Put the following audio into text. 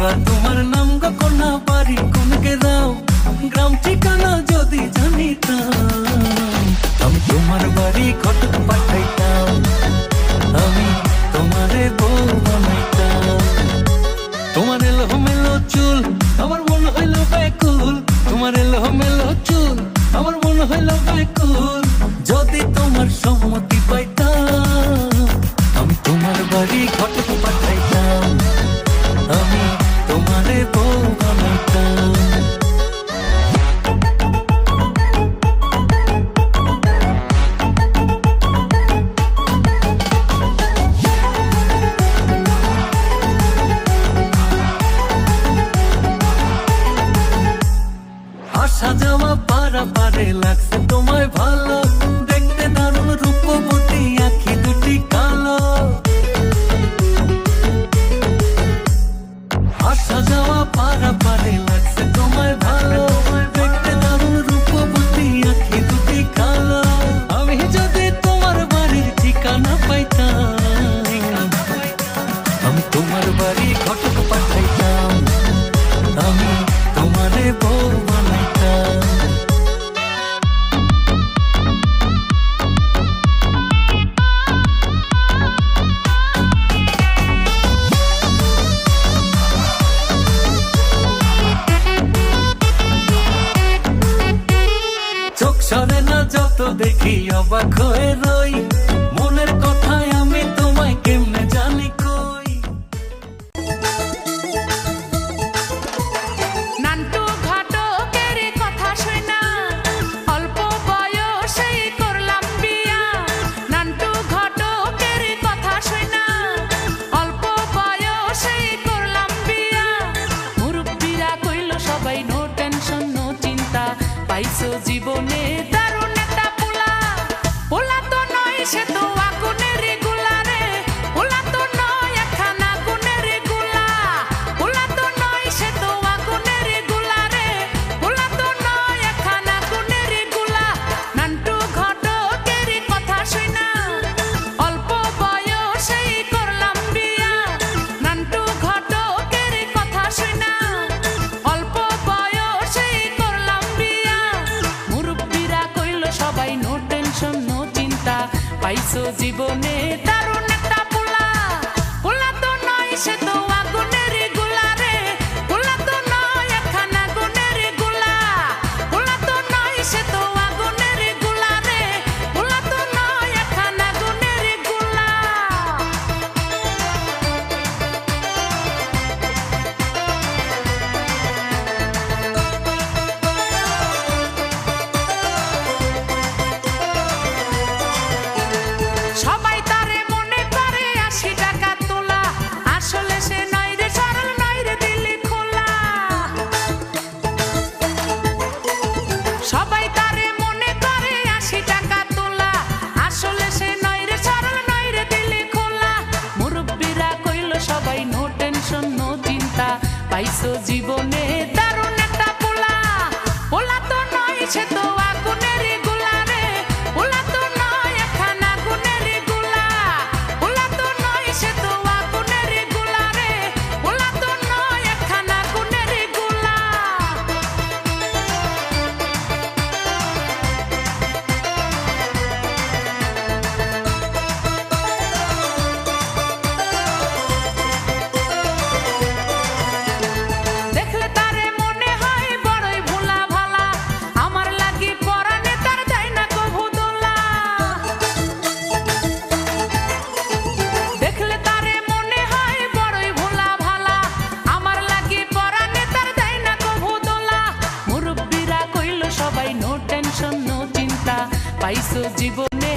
কিবা তোমার নাম গো কোনা বাড়ি কোন গ্রাম গ্রাম ঠিকানা যদি জানিতাম, আমি তোমার বাড়ি ঘটক পাঠাইতাম, আমি তোমারে বউ বানাইতাম। তোমার এলো মেলো চুল, আমার মন হইল ব্যাকুল। তোমার এলো মেলো চুল, আমার মন হইল ব্যাকুল। যদি তোমার সম্মতি পাইতাম, আমি তোমার বাড়ি ঘটক পাঠাইতাম। আসা যাওয়া পারা পারে লাগছে তোমায় ভালো। দেখতে দারুণ রূপবতী সরে না যত দেখি অবাক হয়ে রই। মনের কথায় আমি তোমায় কেমনে জানি কই। নান্টু ঘটকের কথা শোনা অল্প বয়সেই করলাম বিয়া। নান্টু ঘটকের কথা শোনা অল্প বয়সেই করলাম বিয়া। মুরব্বীরা কইল, সবাই নো টেনশন পাইছো জীবনে পাইছো জীবনে। দারুণ একটা পোলা। পোলা তো নয় সে তো পাইছো জীবনে পাইছো জীবনে